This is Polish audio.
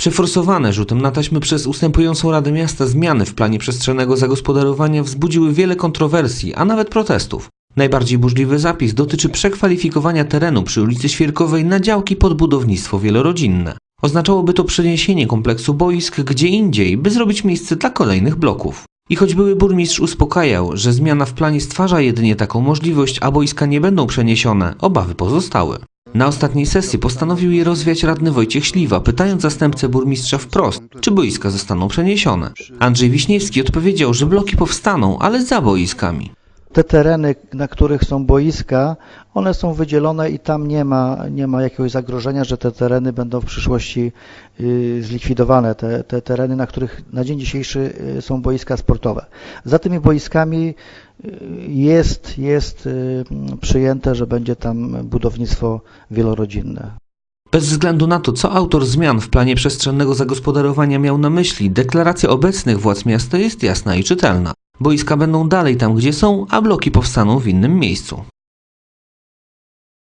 Przeforsowane rzutem na taśmy przez ustępującą Radę Miasta zmiany w planie przestrzennego zagospodarowania wzbudziły wiele kontrowersji, a nawet protestów. Najbardziej burzliwy zapis dotyczy przekwalifikowania terenu przy ulicy Świerkowej na działki pod budownictwo wielorodzinne. Oznaczałoby to przeniesienie kompleksu boisk gdzie indziej, by zrobić miejsce dla kolejnych bloków. I choć były burmistrz uspokajał, że zmiana w planie stwarza jedynie taką możliwość, a boiska nie będą przeniesione, obawy pozostały. Na ostatniej sesji postanowił je rozwiać radny Wojciech Śliwa, pytając zastępcę burmistrza wprost, czy boiska zostaną przeniesione. Andrzej Wiśniewski odpowiedział, że bloki powstaną, ale za boiskami. Te tereny, na których są boiska, one są wydzielone i tam nie ma, nie ma jakiegoś zagrożenia, że te tereny będą w przyszłości y, zlikwidowane. Te, te tereny, na których na dzień dzisiejszy y, są boiska sportowe. Za tymi boiskami y, jest, jest przyjęte, że będzie tam budownictwo wielorodzinne. Bez względu na to, co autor zmian w planie przestrzennego zagospodarowania miał na myśli, deklaracja obecnych władz miasta jest jasna i czytelna. Boiska będą dalej tam, gdzie są, a bloki powstaną w innym miejscu.